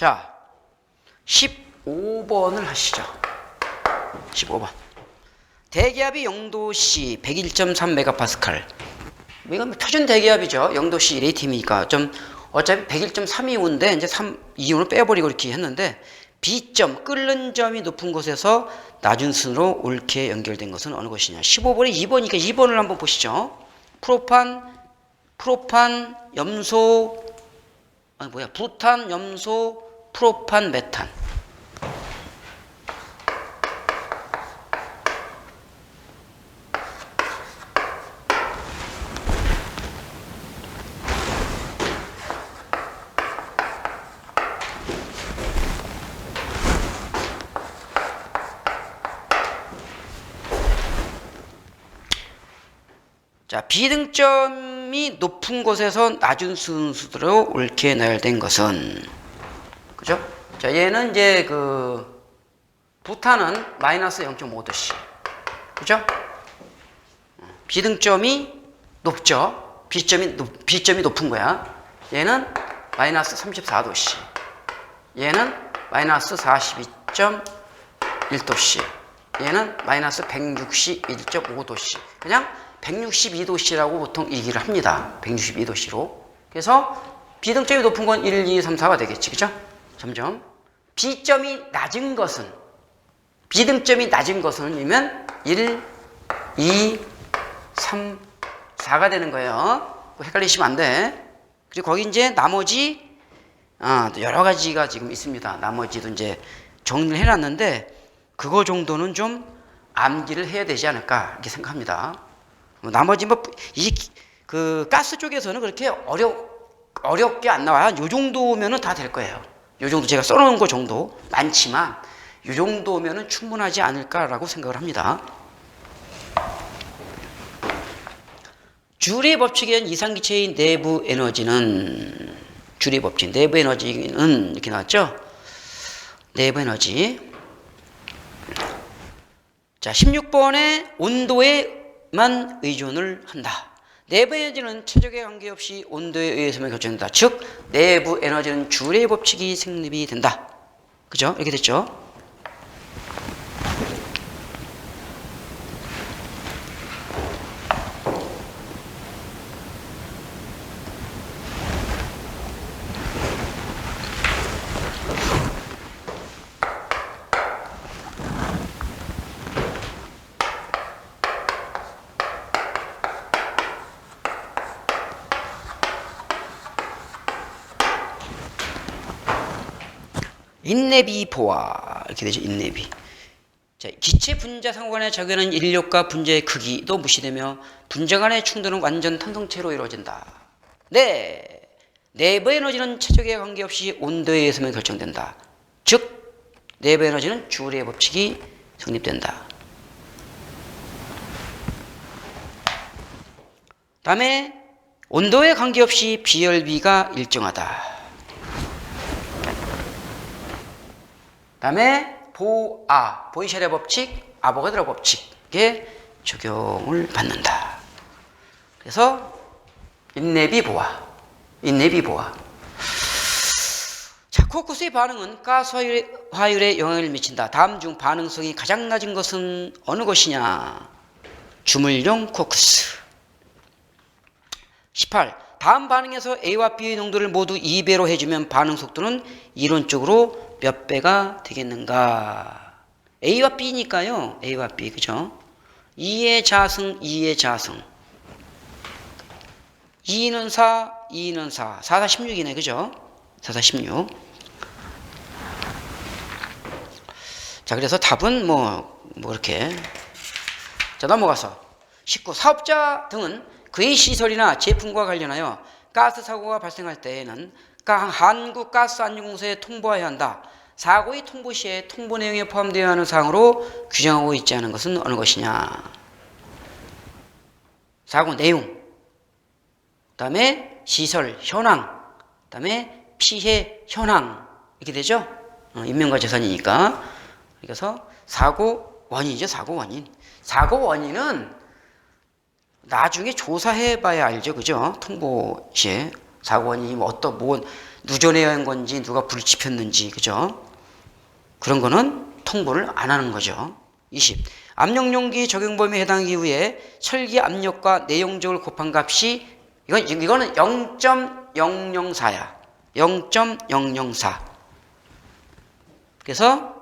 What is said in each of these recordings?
자, 15번을 하시죠. 15번. 대기압이 0도씨 101.3메가파스칼. 이건 표준 대기압이죠. 0도씨 레이팀이니까 좀 어차피 101.3이온인데 이제 3 이온을 빼버리고 이렇게 했는데 B점 끓는 점이 높은 곳에서 낮은 순으로 옳게 연결된 것은 어느 것이냐? 15번에 2번이니까 2번을 한번 보시죠. 프로판 프로판 염소 아니 뭐야? 부탄 염소 프로판 메탄. 자, 비등점이 높은 곳에서 낮은 순수로 옳게 나열된 것은 그죠? 자, 얘는 이제 그 부탄은 마이너스 0.5도씨. 그죠? 비등점이 높죠? B점이 높, B점이 높은 거야. 얘는 마이너스 34도씨. 얘는 마이너스 42.1도씨. 얘는 마이너스 161.5도씨. 그냥 162도씨라고 보통 얘기를 합니다. 162도씨로. 그래서 비등점이 높은 건 1, 2, 3, 4가 되겠지. 그죠? 점점. B점이 낮은 것은, 비등점이 낮은 것은 이면 1, 2, 3, 4가 되는 거예요. 헷갈리시면 안 돼. 그리고 거기 이제 나머지, 아, 또 여러 가지가 지금 있습니다. 나머지도 이제 정리를 해놨는데, 그거 정도는 좀 암기를 해야 되지 않을까, 이렇게 생각합니다. 뭐 나머지 뭐 이 그 가스 쪽에서는 그렇게 어려 어렵게 안 나와요. 요 정도면은 다 될 거예요. 요 정도 제가 써놓은 거 정도 많지만 요 정도면은 충분하지 않을까라고 생각을 합니다. 주리의 법칙에 의한 이상기체의 내부 에너지는 주리의 법칙 내부 에너지는 이렇게 나왔죠. 내부 에너지. 자, 16번에 온도에만 의존을 한다. 내부 에너지는 최적에 관계없이 온도에 의해서만 결정된다. 즉, 내부 에너지는 주례 법칙이 성립이 된다. 그죠? 이렇게 됐죠? 인내비 보아 이렇게 되죠. 인내비. 자, 기체 분자 상관에 적용하는 인력과 분자의 크기도 무시되며 분자 간의 충돌은 완전 탄성체로 이루어진다. 네. 내부 에너지는 체적에 관계없이 온도에 의해서만 결정된다. 즉, 내부 에너지는 주리의 법칙이 성립된다. 다음에 온도에 관계없이 비열비가 일정하다. 다음에 보아 보이셔의 법칙, 아보가드로 법칙에 적용을 받는다. 그래서 인내비 보아, 인내비 보아. 자, 코쿠스의 반응은 가스 화율에, 화율에 영향을 미친다. 다음 중 반응성이 가장 낮은 것은 어느 것이냐? 주물용 코쿠스. 18. 다음 반응에서 A와 B의 농도를 모두 2배로 해주면 반응 속도는 이론적으로 몇 배가 되겠는가? A와 B니까요. A와 B, 그죠? 2의 자승, 2의 자승. 2는 4, 2는 4. 4, 4, 16이네, 그죠? 4, 4, 16. 자, 그래서 답은 뭐, 뭐, 이렇게. 자, 넘어가서. 19. 사업자 등은 그의 시설이나 제품과 관련하여 가스 사고가 발생할 때에는 한국가스안전공사에 통보해야 한다. 사고의 통보 시에 통보 내용에 포함되어야 하는 사항으로 규정하고 있지 않은 것은 어느 것이냐? 사고 내용, 그다음에 시설 현황, 그다음에 피해 현황 이렇게 되죠? 어, 인명과 재산이니까 그래서 사고 원인이죠. 사고 원인. 사고 원인은 나중에 조사해봐야 알죠, 그죠? 통보 시에 사고 원인이 뭐 어떤 뭐 누전해야 한 건지 누가 불을 지폈는지 그죠? 그런 거는 통보를 안 하는 거죠. 20. 압력용기 적용 범위에 해당하기 위해 설기 압력과 내용적을 곱한 값이 이건 이거는 0.004야. 0.004. 그래서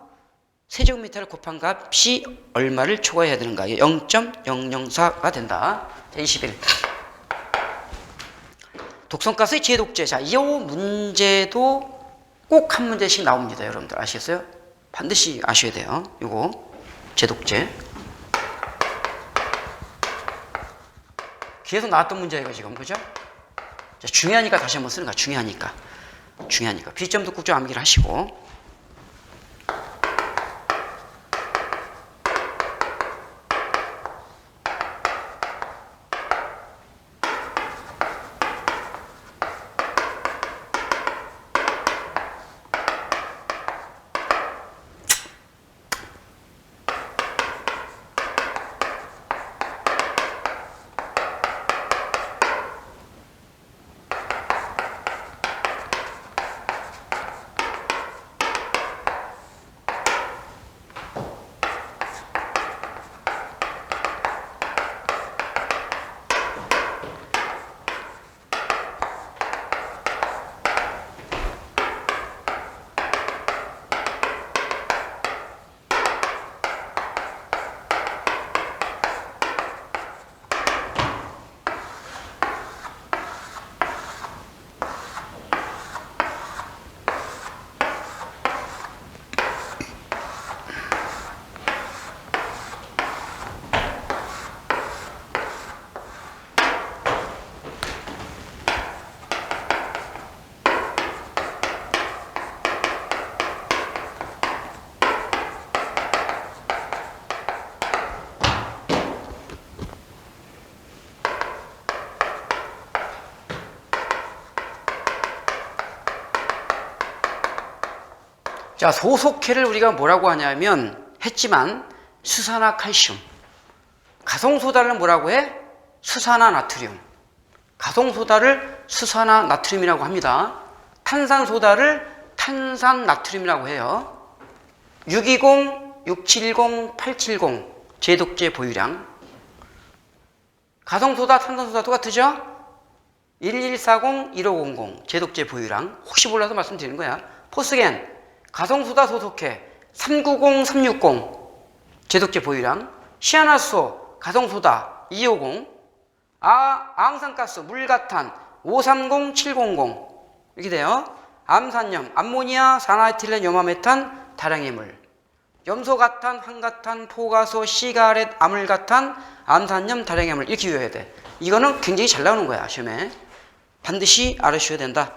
세제곱미터를 곱한 값이 얼마를 초과해야 되는가? 0.004가 된다. 자, 21. 독성가스의 제독제. 자, 이 문제도 꼭 한 문제씩 나옵니다. 여러분들 아시겠어요? 반드시 아셔야 돼요. 이거 제독제. 계속 나왔던 문제예요, 지금. 그죠? 자, 중요하니까 다시 한번 쓰는 거야. 중요하니까. 중요하니까. 비점도 꼭좀 암기를 하시고. 자, 소속해를 우리가 뭐라고 하냐면 했지만 수산화 칼슘. 가성소다를 뭐라고 해? 수산화 나트륨. 가성소다를 수산화 나트륨이라고 합니다. 탄산소다를 탄산 나트륨이라고 해요. 620, 6710, 870 제독제 보유량. 가성소다, 탄산소다 똑같으죠? 1140, 1500 제독제 보유량. 혹시 몰라서 말씀드리는 거야. 포스겐 가성소다 소속해. 390, 360 제독제 보유량. 시아나소 가성소다. 250 아, 아항산가스 물가탄. 530, 700 이렇게 돼요. 암산염 암모니아 산화에틸렌 염화메탄 다량의 물. 염소가탄, 황가탄, 포가소, 시가렛, 아물가탄, 암산염, 다량의 물. 이렇게 외워야 돼. 이거는 굉장히 잘 나오는 거야 시험에. 반드시 알아주셔야 된다